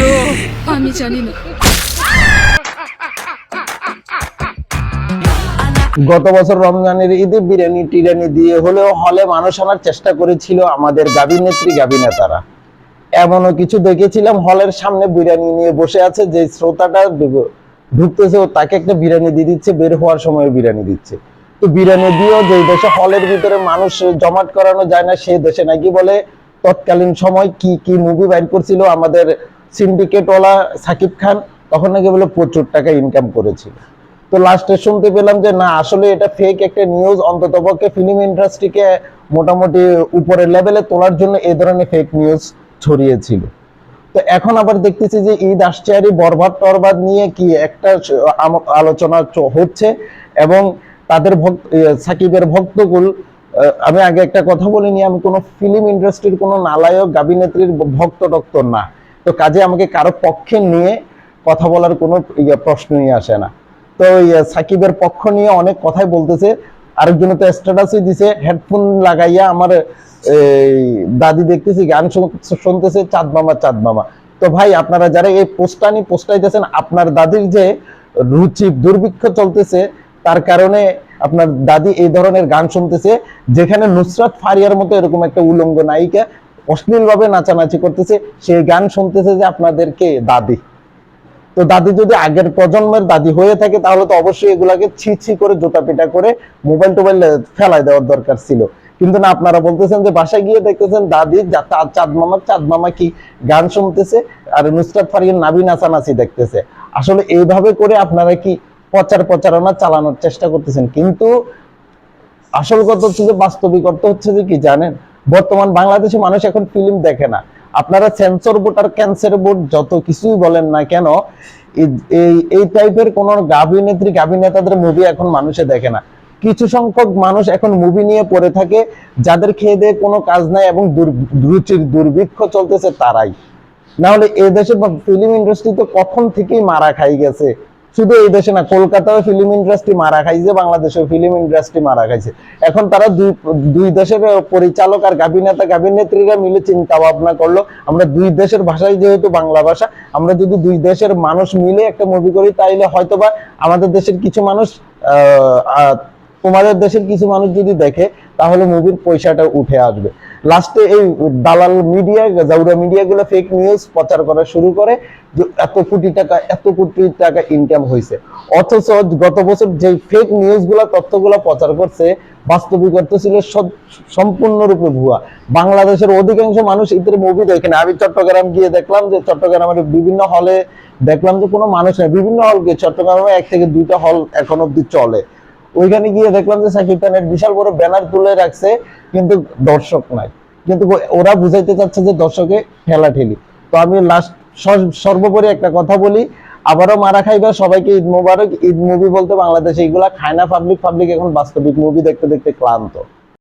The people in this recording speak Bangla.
কে আমি জানি না। গত বছর রমজানের ঈদে বিরিয়ানি টিরানি দিয়ে হলেও হলে মানুষ আনার চেষ্টা করেছিল আমাদের গাবি নেত্রী গাবি নেতারা। এমনও কিছু দেখেছিলাম হলের সামনে বিরিয়ানি নিয়ে বসে আছে যে শ্রোতাটা ঢুকতেছে ও তাকে একটা বিরিয়ানি দিয়ে দিচ্ছে বের হওয়ার সময় বিরিয়ানি দিচ্ছে। তো বিরিয়ানি দিয়েও যে দেশে হলের ভিতরে মানুষ জমাট করানো যায় না সেই দেশে নাকি বলে তৎকালীন সময় কি কি মুভি বাইর করছিল? আমাদের সিন্ডিকেটওয়ালা সাকিব খান তখন নাকি বলে প্রচুর টাকা ইনকাম করেছিল। তো লাস্টে শুনতে পেলাম যে না আসলে এটা ফেক একটা নিউজ অন্তত পক্ষে ফিল্ম ইন্ডাস্ট্রিকে মোটামুটি উপরের লেভেলে তোলার জন্য এই ধরনের ফেক নিউজ ছড়িয়েছিল। তো এখন আবার দেখতেছি যে ঈদ আসছে আর বরবাদ টরবাদ নিয়ে কি একটা আলোচনা হচ্ছে এবং তাদের ভক্ত সাকিবের ভক্তকুল আহ, আমি আগে একটা কথা বলিনি, আমি কোনো ফিল্ম ইন্ডাস্ট্রির কোনো নালায়ক গাবিনেত্রীর ভক্ত টক্ত না। তো কাজে আমাকে কারও পক্ষে নিয়ে কথা বলার কোনো ইয়ে প্রশ্নই আসে না। তো সাকিবের পক্ষ নিয়ে অনেক কথাই বলতেছে। আরেকজন তো স্ট্যাটাসই দিছে হেডফোন লাগাইয়া আমার, এই, দাদি দেখতেছি, গান শুন- শুনতেছে, চাঁদ মামা চাঁদ মামা। তো ভাই, আপনারা যারা এই পোস্টানি পোস্টাইতেছেন আপনার দাদির যে রুচি, দুর্ভিক্ষ চলতেছে, তার কারণে আপনার দাদি এই ধরনের গান শুনতেছে, যেখানে নুসরাত ফারিয়ার মতো এরকম একটা উলঙ্গ নায়িকা অশ্লীলভাবে নাচানাচি করতেছে সেই গান শুনতেছে যে আপনাদেরকে দাদি। তো দাদি যদি আগের প্রজন্মের দাদি হয়ে থাকে, তাহলে তো অবশ্যই এগুলাকে ছি ছি করে জুতা পিটা করে মোবাইল টোবাইল ফেলাই দেওয়ার দরকার ছিল। কিন্তু না, আপনারা বলতেছেন যে বাসায় গিয়ে দেখতেছেন দাদি চাঁদ মামা চাঁদ মামা কি গান শুনতেছে, আর নুসরাত ফারিয়ার নাবি নাচানাচি দেখতেছে। আসলে এইভাবে করে আপনারা কি প্রচার প্রচারণা চালানোর চেষ্টা করতেছেন। কিন্তু আসল কথা হচ্ছে যে, বাস্তবিক অর্থ হচ্ছে যে কি জানেন? বর্তমান বাংলাদেশে মানুষ এখন ফিল্ম দেখে না। আপনারা সেন্সর বোর্ড আর ক্যান্সার বোর্ড যত কিছুই বলেন না কেন, এই- টাইপের কোন গাভী নেত্রী নেতাদের মুভি এখন মানুষে দেখে না। কিছু সংখ্যক মানুষ এখন মুভি নিয়ে পড়ে থাকে, যাদের খেয়ে দিয়ে কোনো কাজ নাই এবং রুচির দুর্ভিক্ষ চলতেছে তারাই। না হলে এই দেশে ফিল্ম ইন্ডাস্ট্রি তো কখন থেকেই মারা খাই গেছে? শুধু এই দেশে না, কলকাতাও ফিল্ম ইন্ডাস্ট্রি মারা খাইছে, বাংলাদেশেও ফিল্ম ইন্ডাস্ট্রি মারা খাইছে। এখন তারা দুই দুই দেশের পরিচালক আর গাভী নেতা গাভী নেত্রীরা মিলে চিন্তা ভাবনা করল, আমরা দুই দেশের ভাষাই যেহেতু বাংলা ভাষা, আমরা যদি দুই দেশের মানুষ মিলে একটা মুভি করি, তাইলে হয়তোবা আমাদের দেশের কিছু মানুষ তোমাদের দেশের কিছু মানুষ যদি দেখে, তাহলে মুভির পয়সাটা উঠে আসবে। লাস্টে এই দালাল মিডিয়া জাউরা মিডিয়া গুলো ফেক নিউজ প্রচার করা শুরু করে যে এত কোটি টাকা, এত কোটি টাকা ইনকাম হয়েছে অথচ গত বছর যে ফেক নিউজগুলা, তথ্যগুলো প্রচার করছে বাস্তবিক অর্থ ছিল সম্পূর্ণরূপে ভুয়া। বাংলাদেশের অধিকাংশ মানুষ ঈদের মুভি দেখে না। আমি চট্টগ্রাম গিয়ে দেখলাম যে চট্টগ্রামের বিভিন্ন হলে দেখলাম যে কোনো মানুষ নেই। বিভিন্ন হল গিয়ে চট্টগ্রামে এক থেকে দুইটা হল এখন অব্দি চলে। ওইখানে গিয়ে দেখলাম যে সাকিব খানের বিশাল বড় ব্যানার তুলে রাখছে, কিন্তু দর্শক নাই। কিন্তু ওরা বুঝাইতে চাচ্ছে যে দর্শকে ঠেলা ঠেলি। তো আমি লাস্ট সর্বোপরি একটা কথা বলি, আবারও মারা খাইবা, সবাইকে ঈদ মুবারক। ঈদ মুভি বলতে বাংলাদেশে এইগুলা খায় না পাবলিক পাবলিক এখন বাস্তবিক মুভি দেখতে দেখতে ক্লান্ত।